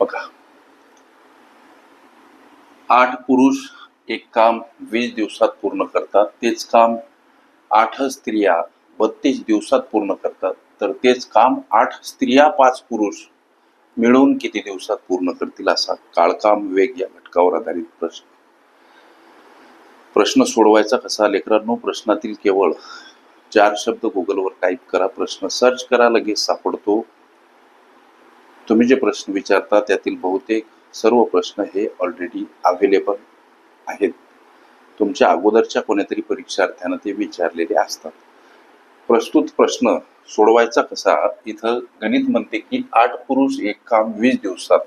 बघा. आठ पुरुष एक काम वीस दिवसात पूर्ण करतात तेच काम आठ स्त्रिया बत्तीस दिवसात पूर्ण करतात. तर तेच काम आठ स्त्रिया पाच पुरुष मिळून किती दिवसात पूर्ण करतील असा काळकाम वेग या घटकावर आधारित प्रश्न. प्रश्न सोडवायचा कसा लेकरांनो? प्रश्नातील केवळ चार शब्द गुगलवर टाईप करा. प्रश्न सर्च करा लगेच सापडतो. तुम्ही जे प्रश्न विचारता त्यातील बहुतेक सर्व प्रश्न हे ऑलरेडी अवेलेबल आहेत. तुमच्या अगोदरच्या कोणीतरी परीक्षार्थ्यानं ते विचारलेले असतात. प्रस्तुत प्रश्न सोडवायचा कसा? इथं गणित म्हणते की आठ पुरुष एक काम वीस दिवसात.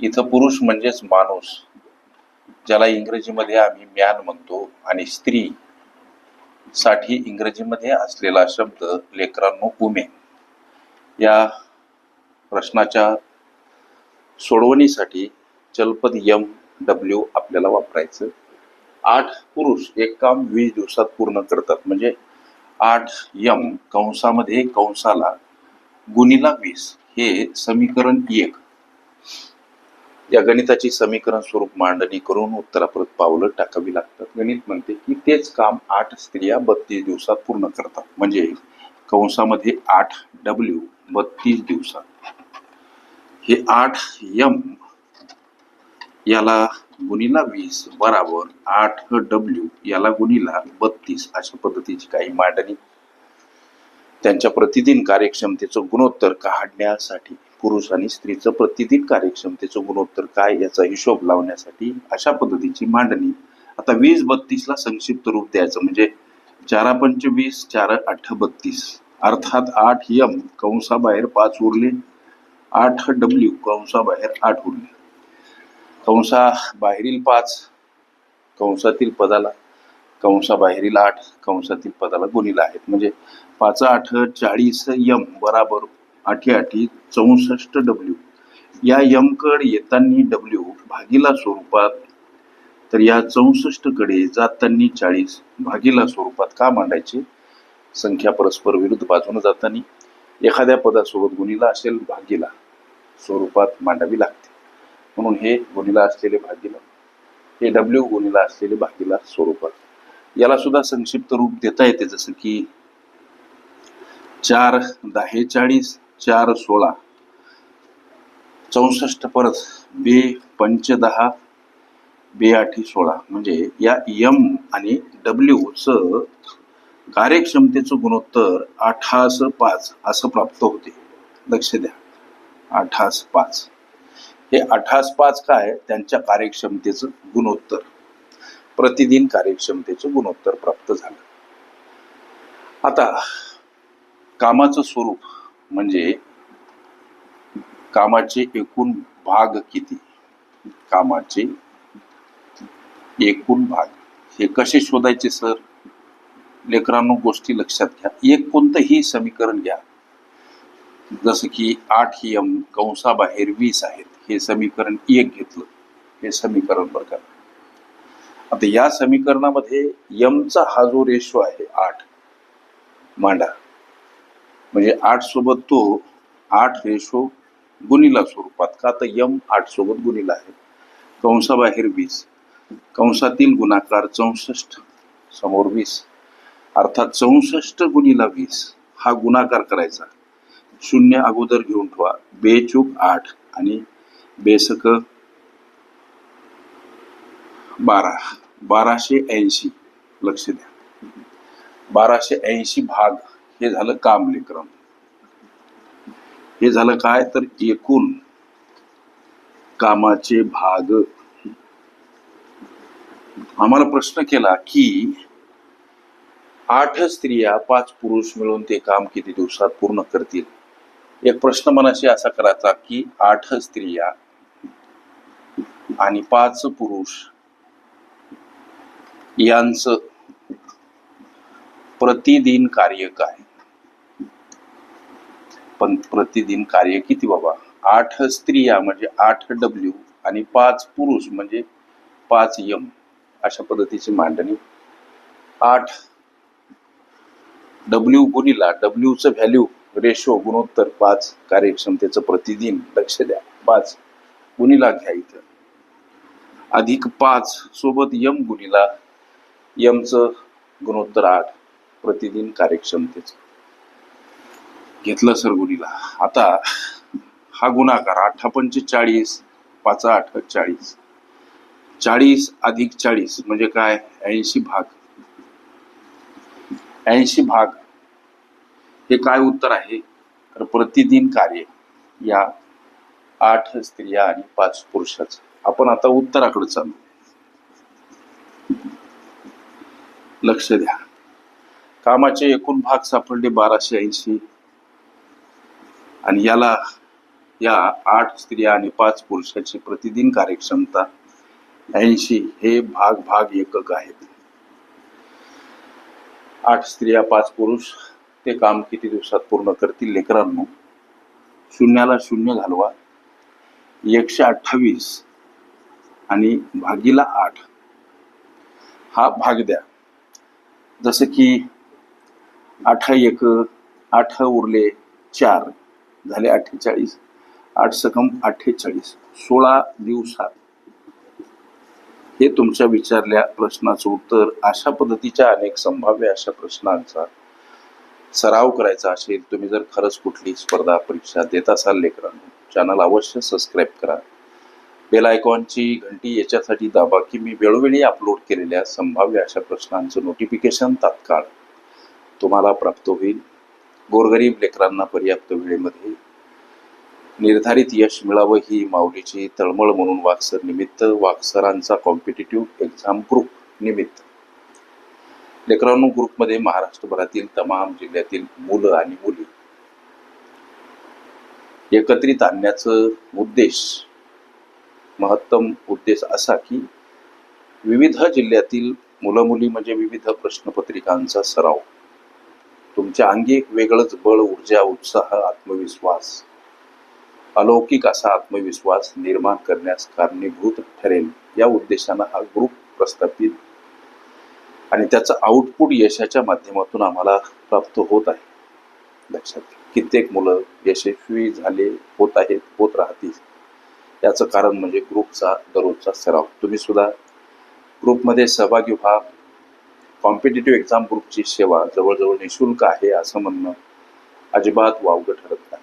इथं पुरुष म्हणजेच माणूस ज्याला इंग्रजीमध्ये आम्ही मॅन म्हणतो आणि स्त्री साठी इंग्रजीमध्ये असलेला शब्द लेकरांनो उमे. या प्रश्नाच्या सोडवणीसाठी चलपद यम डब्ल्यू आपल्याला वापरायचं. आठ पुरुष एक काम वीस दिवसात पूर्ण करतात. म्हणजे आठ यम कंसामध्ये कंसाला गुणीला वीस हे समीकरण एक. या गणिताची समीकरण स्वरूप मांडणी करून उत्तराप्रत पावलं टाकावी लागतात. गणित म्हणते की तेच काम आठ स्त्रिया बत्तीस दिवसात पूर्ण करतात. म्हणजे कंसामध्ये आठ डब्ल्यू बत्तीस दिवसात. हे आठ यम. याला गुणीला वीस बराबर आठ डब्ल्यू. याला गुणीला बत्तीस अशा पद्धतीची काही मांडणी. त्यांच्या प्रतिदिन कार्यक्षमतेचं गुणोत्तर काढण्यासाठी पुरुष आणि स्त्रीचं प्रतिदिन कार्यक्षमतेचं गुणोत्तर काय याचा हिशोब लावण्यासाठी अशा पद्धतीची मांडणी. आता वीस बत्तीसला संक्षिप्त रूप द्यायचं म्हणजे चारा पंचवीस चार अठ बत्तीस अर्थात आठ यम. कंसाबाहेर पाच उरले. आठ डब्ल्यू कंसाबाहेर आठ उरले. कंसा बाहेरील पाच कंसातील पदाला कंसाबाहेरील आठ कंसातील पदाला गुणीला आहेत. म्हणजे पाच आठ चाळीस यम बराबर आठी आठी चौसष्ट डब्ल्यू या यमकड येताना डब्ल्यू भागीला स्वरूपात तर या चौसष्टकडे जातानी चाळीस भागीला स्वरूपात का मांडायचे? संख्या परस्पर विरुद्ध बाजूने जातानी एखाद्या पदासोबत गुणीला असेल भागीला स्वरूपात मांडावी लागते. म्हणून हे गुणीला असलेले भागीला हे डब्ल्यू गुणीला असलेले भागीला स्वरूपात. याला सुद्धा संक्षिप्त रूप देता येते जसं की चार दहेचाळीस चार सोळा. चौसष्ट परत बे पंच दहा बे आठी सोळा. म्हणजे या यम आणि डब्ल्यू च कार्यक्षमतेचं गुणोत्तर आठास पाच असं प्राप्त होते. लक्ष द्या. आठास पाच. हे अठास पाच काय? त्यांच्या कार्यक्षमतेचं गुणोत्तर. प्रतिदिन कार्यक्षमतेचं गुणोत्तर प्राप्त झालं. आता कामाचं स्वरूप म्हणजे कामाचे एकूण भाग किती? कामाचे एकूण भाग. हे कसे शोधायचे सर? लेकरांनो गोष्टी लक्षात घ्या. एक कोणतंही समीकरण घ्या. जसं की आठ ही यम कंसाबाहेर वीस आहेत. हे समीकरण एक घेतलं. हे समीकरण बघा आता या समीकरणामध्ये यमचा हा जो रेशो आहे आठ मांडा. म्हणजे आठ सोबत तो आठ रेशो गुणीला स्वरूपात. का तर यम आठ सोबत गुणीला आहे. कंसाबाहेर वीस. कंसातील गुणाकार चौसष्ट. समोर वीस. अर्थात चौसष्ट गुणीला वीस हा गुणाकार करायचा. शून्य अगोदर घेऊन ठेवा. बेचूक आठ आणि बेसक बारा. बाराशे ऐंशी. लक्ष द्या. बाराशे ऐंशी भाग. हे झालं कामलेक्रम हे झालं काय? तर एकूण कामाचे भाग. आम्हाला प्रश्न केला की आठ स्त्रिया पाच पुरुष मिळून ते काम किती दिवसात पूर्ण करतील? एक प्रश्न मनाशी असा करायचा की आठ स्त्रिया आणि पाच पुरुष यांचं प्रतिदिन कार्य काय? पण प्रतिदिन कार्य किती बाबा? आठ स्त्रिया म्हणजे आठ डब्ल्यू आणि पाच पुरुष म्हणजे पाच यम अशा पद्धतीची मांडणी. आठ डब्ल्यू गुणीला डब्ल्यूचं व्हॅल्यू रेशो गुणोत्तर पाच कार्यक्षमतेचं प्रतिदिन लक्ष द्या. पाच गुणीला इथं. अधिक पाच सोबत यम गुणीला यमचं गुणोत्तर आठ प्रतिदिन कार्यक्षमतेचं. घेतलं सर गुणीला. आता हा गुणाकार आठ पंचे चाळीस पाच आठ चाळीस. चाळीस अधिक चाळीस म्हणजे काय? ऐंशी भाग. ऐंशी भाग हे काय उत्तर आहे? तर प्रतिदिन कार्य या आठ स्त्रिया आणि पाच पुरुषाच. आपण आता उत्तराकडे चालू. लक्ष द्या. कामाचे एकूण भाग सापडले बाराशे ऐंशी. आणि याला या आठ स्त्रिया आणि पाच पुरुषाची प्रतिदिन कार्यक्षमता ऐंशी हे भाग भाग एकक आहेत आठ स्त्रिया पाच पुरुष ते काम किती दिवसात पूर्ण करतील लेकरांनो? शून्याला शून्य घालवा. एकशे अठ्ठावीस आणि भागीला आठ. हा भाग द्या. जसं की आठ एक आठ उरले चार झाले अठ्ठेचाळीस. आठ सकम अठ्ठेचाळीस. सोळा दिवसात हे तुमच्या विचारल्या प्रश्नाचं उत्तर अशा पद्धतीच्या अनेक संभाव्य अशा प्रश्नांचा सराव करायचा असेल तुम्ही जर खरंच कुठली स्पर्धा परीक्षा देत असाल लेकरांनो चॅनल अवश्य सबस्क्राईब करा. बेल आयकॉनची घंटी याच्यासाठी दाबा की मी वेळोवेळी अपलोड केलेल्या संभाव्य अशा प्रश्नांचं नोटिफिकेशन तात्काळ तुम्हाला प्राप्त होईल. गोरगरीब लेकरांना पर्याप्त वेळेमध्ये निर्धारित यश मिळावं ही माऊलीची तळमळ म्हणून वाक्सर निमित्त वाक्सरांचा कॉम्पिटेटिव्ह एक्झाम ग्रुप निमित्त. लेकरांनो ग्रुपमध्ये महाराष्ट्रभरातील तमाम जिल्ह्यातील मुलं आणि मुली एकत्रित आणण्याचं उद्देश महत्तम उद्देश असा की विविध जिल्ह्यातील मुलं मुली म्हणजे विविध प्रश्नपत्रिकांचा सराव. तुमच्या अंगी एक वेगळंच बळ ऊर्जा उत्साह आत्मविश्वास अलौकिक असा आत्मविश्वास निर्माण करण्यास कारणीभूत ठरेल. या उद्देशानं हा ग्रुप प्रस्थापित आणि त्याचं आउटपुट यशाच्या माध्यमातून आम्हाला प्राप्त होत आहे. लक्षात कित्येक मुलं यशस्वी झाले होत आहेत होत राहतील. याचं कारण म्हणजे ग्रुपचा दररोजचा सराव. तुम्ही सुद्धा ग्रुपमध्ये सहभागी व्हा. कॉम्पिटेटिव्ह एक्झाम ग्रुपची सेवा जवळजवळ निशुल्क आहे असं म्हणणं अजिबात वावगं ठरत नाही.